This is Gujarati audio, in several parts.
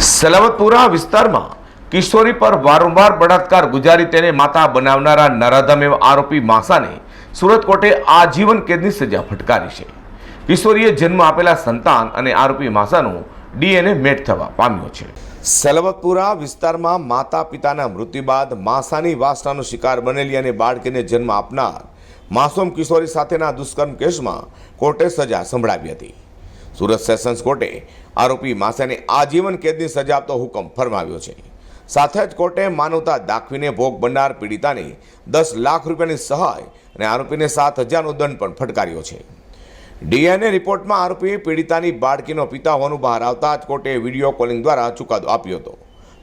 સલાવતપુરા વિસ્તારમાં કિશોરી પર વારંવાર બળાત્કાર ગુજારી તેને માતા બનાવનારા નરાધમ એવા આરોપી માસાને સુરત કોર્ટે આજીવન કેદની સજા ફટકારી છે. કિશોરીએ જન્મ આપેલા સંતાન અને આરોપી માસાનું ડીએનએ મેટ થવા પામ્યો છે. સલવતપુરા વિસ્તારમાં માતા પિતાના મૃત્યુ બાદ માસાની વાસનાનો શિકાર બનેલી અને બાળકીને જન્મ આપનાર માસૂમ કિશોરી સાથેના દુષ્કર્મ કેસમાં કોર્ટે સજા સંભળાવી હતી. સુરત સેશન્સ કોર્ટે આરોપી માસાને આજીવન કેદની સજા આપતો હુકમ ફરમાવ્યો છે. સાથે જ કોર્ટે માનવતા દાખવીને ભોગ બનનાર પીડિતાને દસ લાખ રૂપિયાની સહાય અને આરોપીને સાત હજારનો દંડ પણ ફટકાર્યો છે. ડીએનએ રિપોર્ટમાં આરોપી પીડિતાની બાળકીનો પિતા હોવાનું બહાર આવતા જ કોર્ટે વીડિયો કોલિંગ દ્વારા ચુકાદો આપ્યો હતો.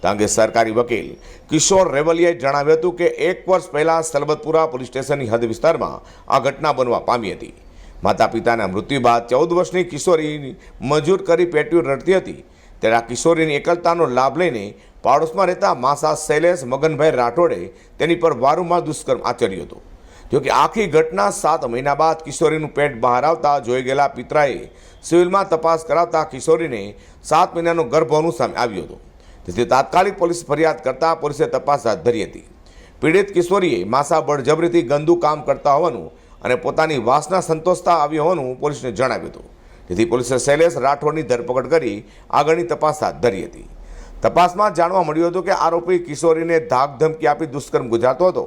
કારણ કે સરકારી વકીલ કિશોર રેવલિયાએ જણાવ્યું હતું કે એક વર્ષ પહેલાં સલબતપુરા પોલીસ સ્ટેશનની હદ વિસ્તારમાં આ ઘટના બનવા પામી હતી. માતા પિતાના મૃત્યુ બાદ ચૌદ વર્ષની કિશોરી મજૂર કરી પેટ્યું રડતી હતી. ત્યારે આ કિશોરીની એકલતાનો લાભ લઈને પાડોશમાં રહેતા માસા શૈલેષ, મગનભાઈ રાઠોડે તેની પર વારંવાર દુષ્કર્મ આચર્યું હતું. જોકે આખી ઘટના સાત મહિના બાદ કિશોરીનું પેટ બહાર આવતા જોઈ ગયેલા પિતરાએ સિવિલમાં તપાસ કરાવતા કિશોરીને સાત મહિનાનો ગર્ભ હોવાનું સામે આવ્યું હતું. તેથી તાત્કાલિક પોલીસ ફરિયાદ કરતા પોલીસે તપાસ હાથ ધરી હતી. પીડિત કિશોરીએ માસા બળજબરીથી ગંદુ કામ કરતા હોવાનું અને પોતાની વાસના સંતોષતા આવ્યો હોવાનું પોલીસને જણાવ્યું હતું. જેથી પોલીસે શૈલેષ રાઠોડની ધરપકડ કરી આગળની તપાસ હાથ ધરી હતી. તપાસમાં જાણવા મળ્યું હતું કે આરોપી કિશોરીને ધાક ધમકી આપી દુષ્કર્મ ગુજારતો હતો.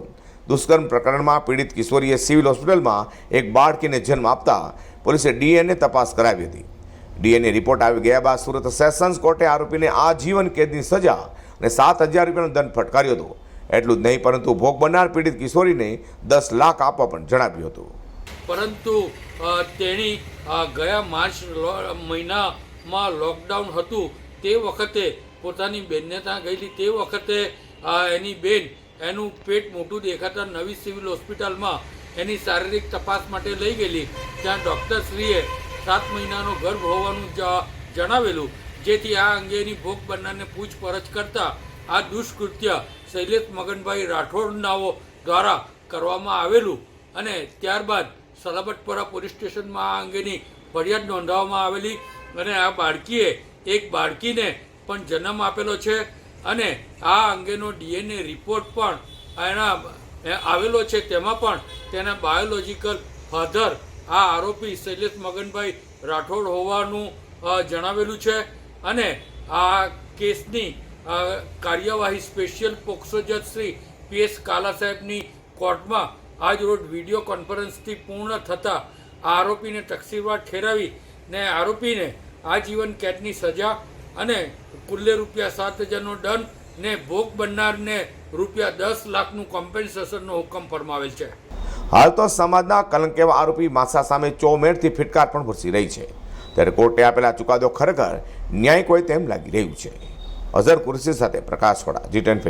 દુષ્કર્મ પ્રકરણમાં પીડિત કિશોરીએ સિવિલ હોસ્પિટલમાં એક બાળકીને જન્મ આપતા પોલીસે ડીએનએ તપાસ કરાવી હતી. ડીએનએ રિપોર્ટ આવી ગયા બાદ સુરત સેશન્સ કોર્ટે આરોપીને આજીવન કેદની સજા અને સાત હજાર રૂપિયાનો દંડ ફટકાર્યો હતો. એટલું જ નહીં, પરંતુ ભોગ બનનાર પીડિત કિશોરીને દસ લાખ આપવા પણ જણાવ્યું હતું. પરંતુ તેણી ગયા માર્ચ મહિનામાં લોકડાઉન હતું તે વખતે પોતાની બેનને ત્યાં ગયેલી. તે વખતે એની બેન એનું પેટ મોટું દેખાતા નવી સિવિલ હોસ્પિટલમાં એની શારીરિક તપાસ માટે લઈ ગયેલી. ત્યાં ડૉક્ટરશ્રીએ સાત મહિનાનો ગર્ભ હોવાનું જણાવેલું. જેથી આ અંગેની ભોગ બનનારને પૂછપરછ કરતા આ દુષ્કૃત્ય શૈલેષ મગનભાઈ રાઠોડનાઓ દ્વારા કરવામાં આવેલું અને ત્યારબાદ સલાબતપરા પોલીસ સ્ટેશનમાં આ અંગેની ફરિયાદ નોંધાવવામાં આવેલી અને આ બાળકીએ એક બાળકીને પણ જન્મ આપેલો છે અને આ અંગેનો ડીએનએ રિપોર્ટ પણ એના આવેલો છે. તેમાં પણ તેના બાયોલોજિકલ ફાધર, આ આરોપી શૈલેષ મગનભાઈ રાઠોડ હોવાનું જણાવેલું છે અને આ કેસની કાર્યવાહી સ્પેશિયલ પોક્સો જજ શ્રી પીએસ કાલા સાહેબની કોર્ટમાં આજ રોજ વીડિયો કોન્ફરન્સથી પૂર્ણ થતાં આરોપીને તકસીરવાર ઠેરાવી ને આરોપીને આજીવન કેદની સજા અને કુલ્લે રૂપિયા સાત હજારનો દંડ ને ભોગ બનનારને રૂપિયા દસ લાખનું કોમ્પેન્સેશનનો હુકમ ફરમાવેલ છે. હાલ તો સમાજના કલંક એવા આરોપી માસા સામે ચોમેરથી ફિટકાર પણ ભરસી રહી છે. ત્યારે કોર્ટે આપેલા ચુકાદો ખરેખર ન્યાયિક હોય તેમ લાગી રહ્યું છે. અઝર કુરશી સાથે પ્રકાશ વડા જી ટેન